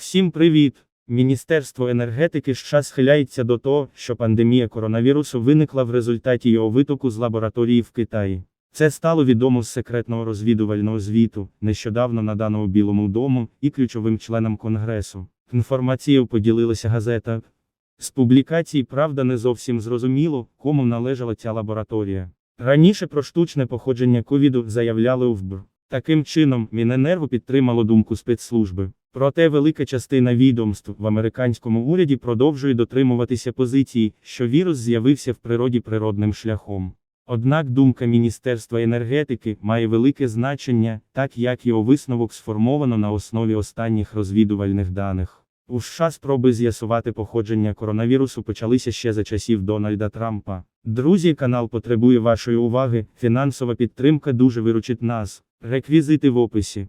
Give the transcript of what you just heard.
Всім привіт! Міністерство енергетики США схиляється до того, що пандемія коронавірусу виникла в результаті його витоку з лабораторії в Китаї. Це стало відомо з секретного розвідувального звіту, нещодавно наданого Білому дому і ключовим членам Конгресу. Інформацією поділилася газета. З публікацій правда не зовсім зрозуміло, кому належала ця лабораторія. Раніше про штучне походження ковіду заявляли у ВБР. Таким чином, Міненерго підтримало думку спецслужби. Проте велика частина відомств в американському уряді продовжує дотримуватися позиції, що вірус з'явився в природі природним шляхом. Однак думка Міністерства енергетики має велике значення, так як його висновок сформовано на основі останніх розвідувальних даних. У США спроби з'ясувати походження коронавірусу почалися ще за часів Дональда Трампа. Друзі, канал потребує вашої уваги, фінансова підтримка дуже виручить нас. Реквізити в описі.